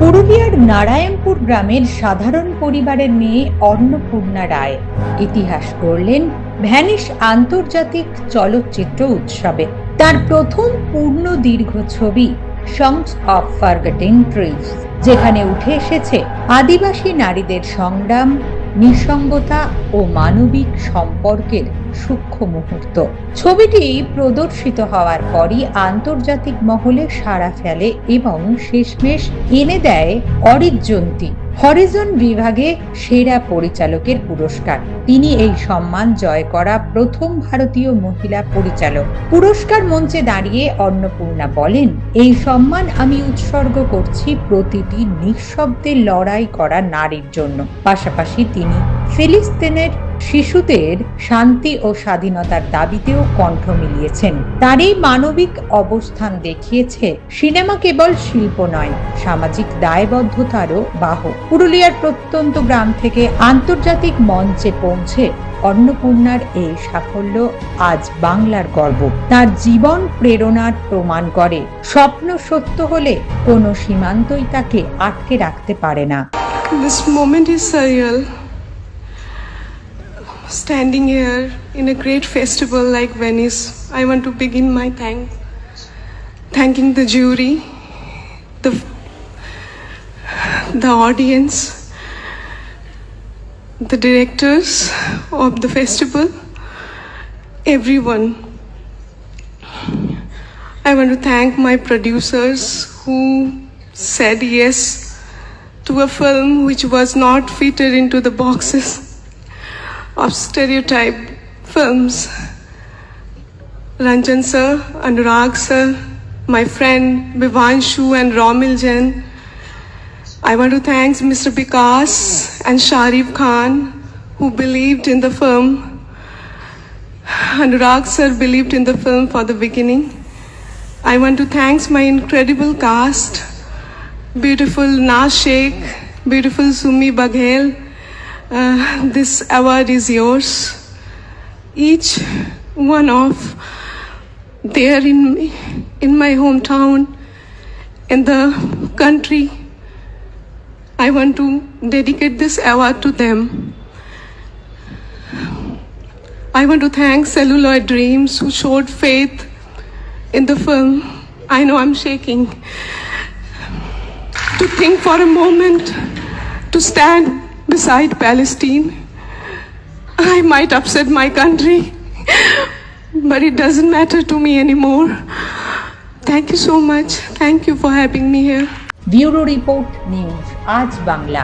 পুরুলিয়ার নারায়ণপুর গ্রামের সাধারণ পরিবারের মেয়ে অন্নপূর্ণা রায় ইতিহাস গড়লেন ভ্যানিস আন্তর্জাতিক চলচ্চিত্র উৎসবে। তার প্রথম পূর্ণ দীর্ঘ ছবি সংস অফ ফার্গেটিং ট্রিজ যেখানে উঠে এসেছে আদিবাসী নারীদের সংগ্রাম নিঃসঙ্গতা ও মানবিক সম্পর্কের সূক্ষ্ম মুহূর্ত। ছবিটি প্রদর্শিত হওয়ার পরই আন্তর্জাতিক মহলে সাড়া ফেলে এবং শেষমেশ এনে দেয় অরিজন্তি হরিজন বিভাগে সেরা পরিচালকের পুরস্কার। তিনি এই সম্মান জয় করা প্রথম ভারতীয় মহিলা পরিচালক। পুরস্কার মঞ্চে দাঁড়িয়ে অন্নপূর্ণা বলেন, এই সম্মান আমি উৎসর্গ করছি প্রতিটি নিঃশব্দে লড়াই করা নারীর জন্য। পাশাপাশি তিনি ফিলিস্তিনের শিশুদের শান্তি ও স্বাধীনতার দাবিতেও কণ্ঠ মিলিয়েছেন। তার এই মানবিক অবস্থান দেখিয়েছে সিনেমা কেবল শিল্প নয়, সামাজিক দায়বদ্ধতারও বাহক। পুরুলিয়ার প্রত্যন্ত গ্রাম থেকে আন্তর্জাতিক মঞ্চে পৌঁছে অন্নপূর্ণার এই সাফল্য আজ বাংলার গর্ব। তার জীবন প্রেরণার প্রমাণ করে। স্বপ্ন সত্য হলে কোনো সীমান্তই তাকে আটকে রাখতে পারে না। This moment is surreal. Standing here in a great festival like Venice, I want to begin my thank thanking the jury, the the audience, the directors of the festival, everyone. I want to thank my producers who said yes to a film which was not fitted into the boxes of stereotype films. Ranjan sir, Anurag sir, my friend Bivanshu and Romil Jain. I want to thank Mr. Vikas and Sharif Khan who believed in the film. Anurag sir believed in the film for the beginning. I want to thank my incredible cast beautiful Naz Sheikh, beautiful Sumi Baghel. Uh, this award is yours. Each one of there in in my hometown, in the country. I want to dedicate this award to them. I want to thank Celluloid Dreams who showed faith in the film. I know I'm shaking to think for a moment to stand beside Palestine. I might upset my country, but it doesn't matter to me anymore. Thank you so much. Thank you for having me here. Bureau report news Aaj Bangla